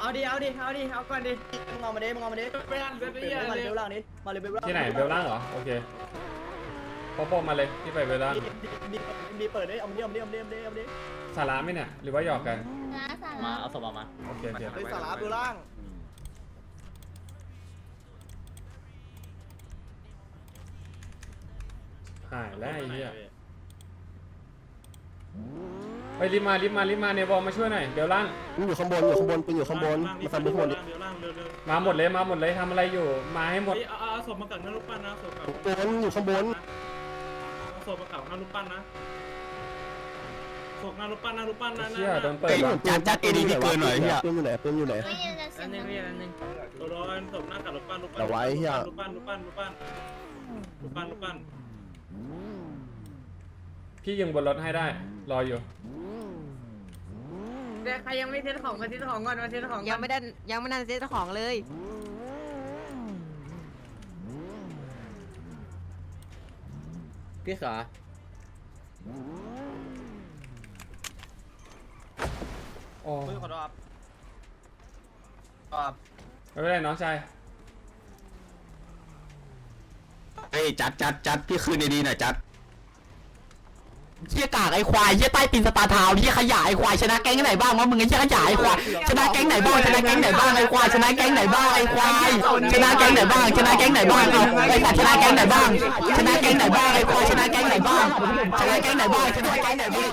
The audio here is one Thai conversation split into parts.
เอาดิเอาดิเอาดิเอาก่อนดิมึงเอามาดิมึงเอามาดิไปหันเว็บมานี้เลยเลยเบลล่างดิมาเลยเบลล่างที่ไหนเบลล่างเหรอโอเคโปโปมาเลยที่ไปเบลล่างมีมีเปิดดิเอามาดิเอามาดิเอามาดิเอามาดิเอามาดิสาระไหมเนี่ยหรือว่าหยอกกันนะสามาระเอาศพออกมาโอเคโอเคเฮ้ยสาระเบลล่างหายแล้วไอ้เหี้ย ไปรีบมารีบมารีบมาเนบอลมาช่วยหน่อยเบลล่างกูอยู่ข้างบนอยู่ข้างบนกูอยู่ข้างบนมาทำบุญข้างบนดิเดี๋ยวล่างเร็วเร็วมาหมดเลยมาหมดเลยทำอะไรอยู่มาให้หมดเฮ้ยเอาเอาศพมากักหน้ารูปปั้นนะศพกักบนอยู่ข้างบนเอาศพมากักหน้ารูปปั้นนะศพหน้ารูปปั้นหน้ารูปปั้นนะเชี่ยโดนเปิดว่ะจัดจัดเอดีพี่เกินหน่อยเฮียปืนอยู่ไหนปืนอยู่ไหน ไม่ยังจะเสียงดังตัวร้อนศพหน้ากักรูปปั้นรูปปั้นเอาไว้เหี้ย รูปปั้นรูปปั้นรูปปั้นรูปปั้นรูปปั้นพี่ยิงบนรถให้ได้ รออยู่เดี๋ยวใครยังไม่เซ็ตของมาเซ็ตของก่อนมาเซ็ตของก่อนยังไม่ได้ยังไม่ได้เซ็ตของเลย พี่ขาโอ้ขอโทษครับไม่เป็นไรน้องชาย เฮ้ยจัดจัดจัดพี่คืนดีๆหน่อยจัด เชี่ยกากไอ้ควายเชี่ยใต้ตีนสตาร์ทาวน์เชี่ยขยะไอ้ควายชนะแก๊งไหนบ้างวะมึงไอ้เชี่ยขยะไอ้ควายชนะแก๊งไหนบ้างชนะแก๊งไหนบ้างไอ้ควายชนะแก๊งไหนบ้างไอ้ควายชนะแก๊งไหนบ้างชนะแก๊งไหนบ้างเอาไอ้สัตว์ชนะแก๊งไหนบ้างชนะแก๊งไหนบ้างไอ้ควายชนะแก๊งไหนบ้างชนะแก๊งไหนบ้างชนะแก๊งไหนบ้าง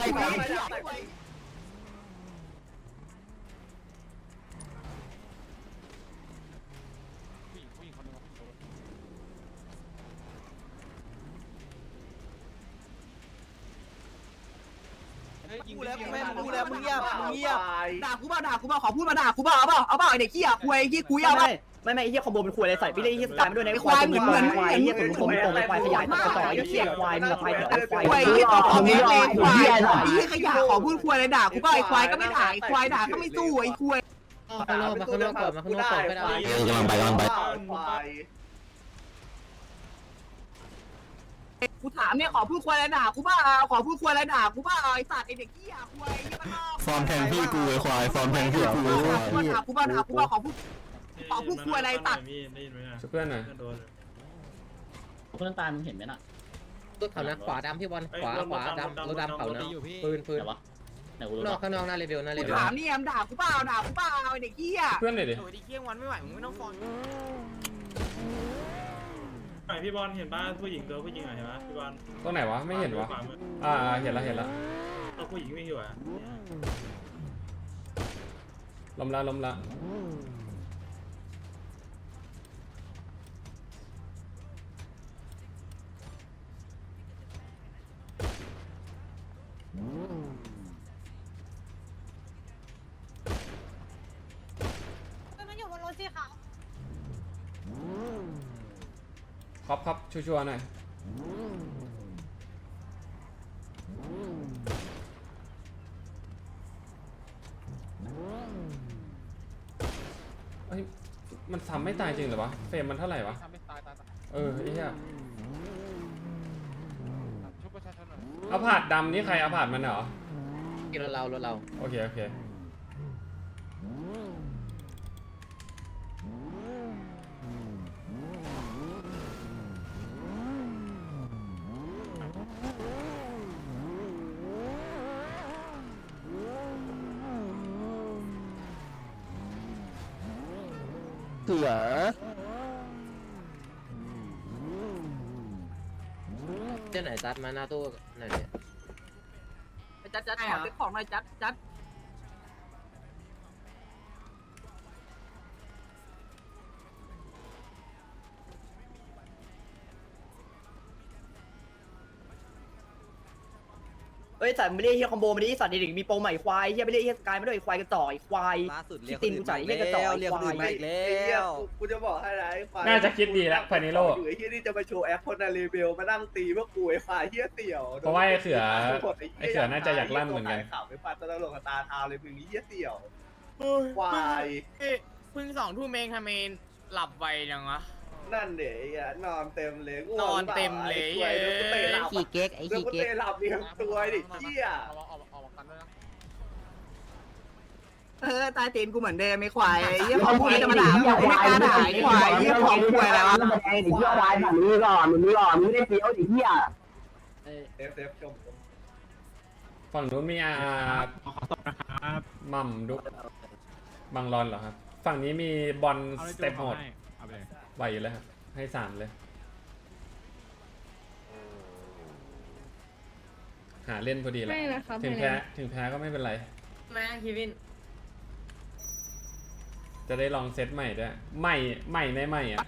ไอ้ควายกูแล้วมึงไม่กูแล้วมึงเงียบมึงเงียบด่ากูเปล่าด่ากูเปล่าขอพูดมาด่ากูเปล่าเอาเปล่าเอาเปล่าไอเด็กขี้อะคุยขี้คุยเอาเปล่าไม่ไม่ไอ้เหี้ยคอมโบเป็นควายอะไรใส่พี่เลยไอ้เหี้ยสายมาด้วยนะไอ้ควายเหมือนเหมือนควายไอ้เหี้ยตุ๋นคมตรงไอ้ควายขยายต่อต่อไอ้เหี้ยควายมึงกับควายต่อควายคุยขี้ต่อของเล็กเลยควายไอ้ขี้ขยะขอพูดคุยอะไรด่ากูเปล่าไอ้ควายก็ไม่ด่าไอ้ควายด่าก็ไม่สู้ไอ้คุยข้างนอกมาข้างนอกก่อนมาข้างนอกก่อนก็ได้เออกำลังไปกำลังไป กูถามเนี่ยขอพูดคุยอะไรด่ากูเปล่าขอพูดคุยอะไรด่ากูเปล่าไอ้สัตว์ไอ้เด็กขี้อะคุยไอ้มันนอกฟอร์มแทงพี่กูไอ้ควายฟอร์มแทงพี่กูไอ้ควายมาด่ากูเปล่าด่ากูเปล่าขอพูดขอพูดคุยอะไรตัดมีได้ยินไหมนะช่วยเพื่อนหน่อยโดนเพื่อนตายมึงเห็นไหมน่ะตัวเขานะขวาดำพี่บอลขวาขวาดำรถดำเขานะปืนปืนไหนวะไหนกูรู้นอกข้างนอกหน้าเลเวลหน้าเลกูเวลถามเนี่ยด่ากูเปล่าด่ากูเปล่าไอ้เด็กขี้อะเพื่อนหน่อยดิโอ้ยดิเกี้ยงวันไม่ไหวมึงไม่ต้องฟ้อน ไอพี่บอลเห็นป่ะผู้หญิงตัวผู้หญิงอะเห็นป่ะพี่บอลตรงไหนวะ ไม่เห็นวะ ขวามืออ่าอ่าเห็นละเห็นละตัวผู้หญิงไม่อยู่อะลมละลมละ มันอยู่บนรถสิคะ ครับครับชัวร์ๆหน่อยเอ้ยมันซ้ำไม่ตายจริงเหรอวะ เฟรมมันเท่าไหร่วะเออไอ้เหี้ยเอาผาดดำนี่ใครเอาผาดมันเหรอกินรถเรารถเราโอเคโอเค เสือเจ้าไหนซัดมาหน้าตู้ไหนเนี่ยจัดจัดขอเซ็ตของหน่อยจัดจัด เอ้ยแต่ไม่ได้เหี้ยคอมโบม่ได้สัตว์เด็กมีโปรใหม่ควายเหี้ยไม่ได้เหี้ยสกายม่ได้วยควายกระต่อยควาย ล่าสุดที่ตีนกูจ่ายเหี้ยกระต่อยควายแล้วกูจะบอกให้นะไอ้ควายน่าจะคิดดีล้วพานิโลอยู่ไอ้เฮียนี่จะมาโชว์แอปคนในรีวิวมานั่งตีพวกกูไอ้ควายเฮียเตี่ยวเพราะว่าไอ้เสือไอ้เสือน่าจะอยากลั่นเหมือนกัน ข่าวไปฟันตะลงกับตาท้าเลยมึงเฮียเตี่ยวควายพึ่งสองทุ่มเองทำไมหลับไวจังวะ นั่นเดี๋ยวไอ้เหี้ยนอนเต็มเลยง่วงนอนเต็มเลย ไอ้ควายเดี๋ยวกูเตะหลับขี้เก๊กไอ้เดี๋ยวขี้กูเก๊กเตะหลับเรียงตัวดิเฮียไเออตายตีนกูเหมือนเดิมไอ้ควายไอ้เหี้ยของพวกนี้จะมาด่ากูไม่กล้าด่าไอ้ควายไอ้เหี้ยของควายอะไรวะไอ้เหี้ยควายแบบนี้ก่อนมึงนี่ก่อนมึงได้เฟี้ยวไอ้เหี้ยเอฟเอฟชมฝั่งนู้นมีอามัมดุกบังรอนเหรอครับ ฝั่งนี้มีบอลสเต็ปโหด ไหวอยู่แล้วครับ ให้สามเลย หาเล่นพอดีแหละไม่นะครับถึงไม่แพ้นะ ถึงแพ้ก็ไม่เป็นไรแม่คีวิน จะได้ลองเซตใหม่ด้วย ใหม่ใหม่ในใหม่อะ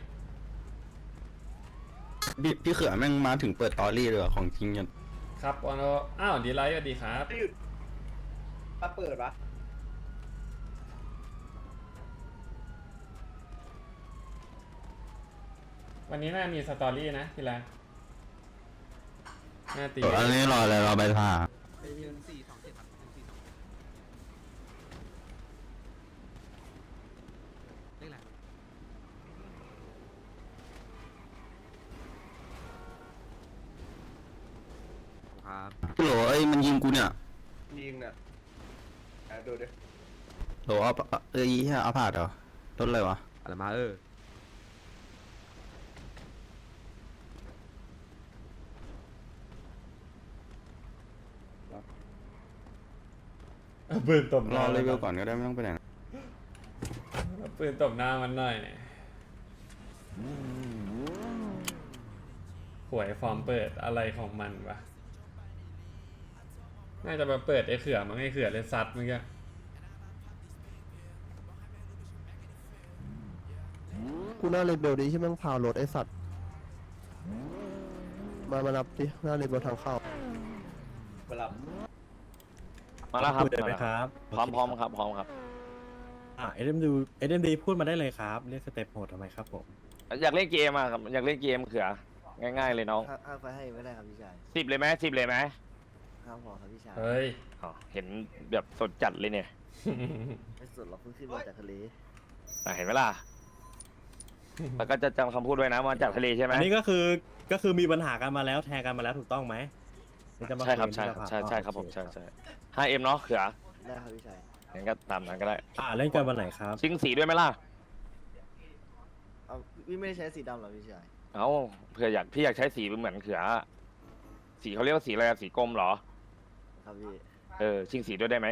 พี่พี่เขือแม่งมาถึงเปิดตอรี่เลยของจริงยันครับวอนโออ้าวดีไลท์สวัสดีครับไม่หยุดมาเปิดปะ วันนี้น่ามีสตอรี่นะทีละน่าตีอันนี้รออะไรรอใบผ่าพี่โหลเอ้ยมันยิงกูเนี่ยยิงเนี่ยอะดูดิโหลเอาเอ้ยเหี้ยเอาผ่าดเหรอรถอะไรวะอะไรมาเออ เอาปืนตบหรน้าอเลเลยเวลก่อนก็ได้ไม่ต้องไปไหนเอาปืนตบหน้ามันหน่อยหวยฟอร์มเปิดอะไรของมันวะ น่าจะมาเปิดไอ้เขื่อมั้งไอ้เขื่อเลยซัดเมื่อกี้กูหน้าเลเบลดีที่แม่งพาวรถไอ้สัตว์ มามานับดิหน้าเลเบลทางเข้าเวลา มาแล้วครับเดินไหมครับพร้อมพร้อมครับพร้อมครับอ่าเอ็มดูเอ็มดีพูดมาได้เลยครับเรียกสเต็ปโหดทำไมครับผมอยากเล่นเกมอะครับอยากเล่นเกมเขือง่ายๆเลยน้องห้าไฟให้ไม่ได้ครับพี่ชายสิบเลยไหมสิบเลยไหมห้าพอครับพี่ชายเฮ้ยอ๋อเห็นแบบสดจัดเลยเนี่ยไม่สุดเราเพิ่งขึ้นมาจากทะเลอะเห็นไหมล่ะแล้วก็จะจำคำพูดไว้นะมาจากทะเลใช่ไหมอันนี้ก็คือก็คือมีปัญหากันมาแล้วแทงกันมาแล้วถูกต้องไหมหอจะมาใช่ครับยใช่ที่ครับสภาใช่ใช่ครับอ๋ผอมโอใช่เใช่ ห้าเอ็มเนาะเขือได้ครับพี่ชายงั้นก็ตามนั้นก็ได้ อ่าเล่นกันวันไหนครับ ซิงสีด้วยไหมล่ะ เอาพี่ไม่ได้ใช้สีดำหรอพี่ชายเอ้าเผื่ออยากพี่อยากใช้สีเหมือนเขือ สีเขาเรียกว่าสีอะไรอะสีกรมเหรอ ครับพี่เออชิงสีด้วยได้ไหม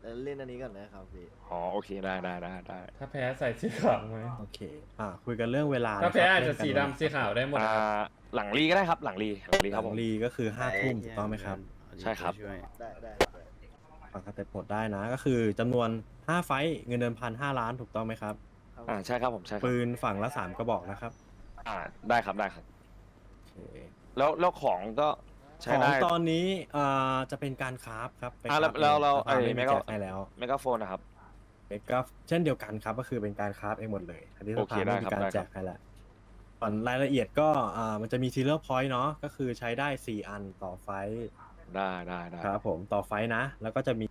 แล้วเล่นอันนี้ก่อนนะครับพี่อ๋อโอเคได้ได้ได้ได้ถ้าแพ้ใส่สีขาวไหมโอเค อ่าคุยกันเรื่องเวลาถ้าแพ้นครับอาจจะเล่นกันสีดำสีขาวได้หมดอ่นะครับาหลังรีก็ได้ครับ หลังรีหลังรีหครัลับผมงรีก็คือห้าทุ่มถูกต้องไหมครับ ใช่ครับได้ได้ฟังสเต็ปโหดได้นะ ก็คือจำนวนห้าไฟท์เงินเดิมพันห้าล้านถูกต้องไหมครับครับอ่าใช่ครับผมใช่ครับปืนฝั่งละสามกระบอกนะครับอ่าได้ครับได้ครับ โอเคแล้วแล้วของก็ใช้ของได้ ตอนนี้อ่าจะเป็นการคราฟครับไปอะแล้วคฟแล้วเราสภาไอ้ไม่แม็มีกก็ แจกให้แล้วเมกาโฟนนะครับ เมกาเช่นเดียวกันครับก็คือเป็นการคราฟเองหมดเลยอันนี้สโอเคภาได้ไม่ครัมีบการได้ครับ แจกให้แล้วส่วนรายละเอียดก็อ่ามันจะมีซีเรียลพอยต์เนาะก็คือใช้ได้ 4 อันต่อไฟท์ ได้ได้ได้ครับผมต่อไฟท์นะ แล้วก็จะมี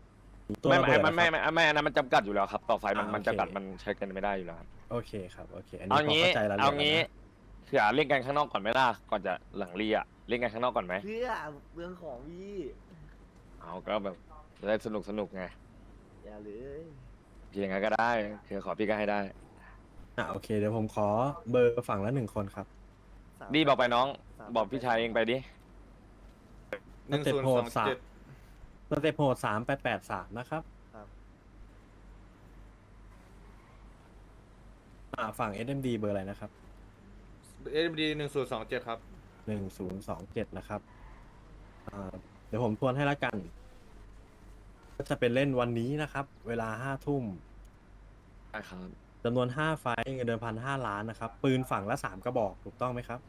ตัวไม่ระไม่เบิดไม่ไม่นะครับไม่ไม่อันนั้นมันจำกัดอยู่แล้วครับ ต่อไฟมันอ่ามันโอเค จำกัดมันใช้กันไม่ได้อยู่แล้วครับโอเคครับโอเคอันนี้เอาพองี้เข้าใจแล้วเอางี้เผื่อเล่นกันข้างนอกก่อนไหมล่ะก่อนจะหลังรีอะเล่นกันข้างนอกก่อนไหมเพื่อเรื่องของพี่เอาก็แบบจะได้สนุกสนุกไงอย่าเลยพี่ยังไงก็ได้คือขอพี่ก็ให้ได้ อะโอเคเดี๋ยวผมขอเบอร์ฝั่งละหนึ่งคนครับ สามดีบอกไปน้องสามบอกพี่ชายเองไปดิ สเต็ปโหดสามสเต็ปโหดสามแปดแปดสามนะครับครับ อ่าฝั่ง SMD เบอร์อะไรนะครับเอ็มดีหนึ่งศูนย์สองเจ็ดครับ หนึ่งศูนย์สองเจ็ดนะครับอ่าเดี๋ยวผมทวนให้ละกัน ก็จะเป็นเล่นวันนี้นะครับ เวลาห้าทุ่มได้ครับจำนวนห้าไฟล์เงินเดิมพันห้าล้านนะครับ ปืนฝั่งละสามกระบอกถูกต้องไหมครับ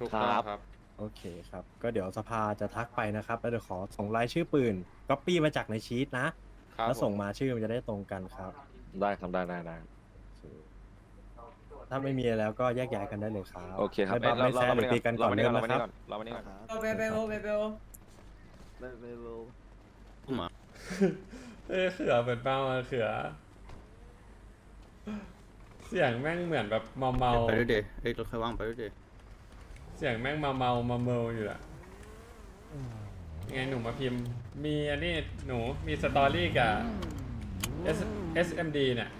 ถูกต้องครับ โอเคครับ ก็เดี๋ยวสภาจะทักไปนะครับ แล้วเดี๋ยวขอส่งรายชื่อปืนก๊อปปี้มาจากในชีตนะ ครับแล้วส่งมาชื่อมันจะได้ตรงกันครับได้ครับได้ได้ได้ถ้าไม่มีแล้วก็แยกย้ายกันได้เลยครับโอเคครับไม่บัฟไม่แซะหรือตีกันก่อนเราเริ่มเรานะไม่คได้รับก่อนเราไม่ได้ก่อนครับเบเบลเบเบลไม่ไม่รู้เออเขือเหมือนเป้าอะเขือ เสียงแม่งเหมือนแบบเมาเมาๆไปด้วยเดเอ้ยรถใครว่างไปด้วยเด เสียงแม่งมาเมามาเมาอยู่อะไงหนูมาพิมพ์ มีอันนี้หนูมีสตอรี่กับ S SMD เนี่ย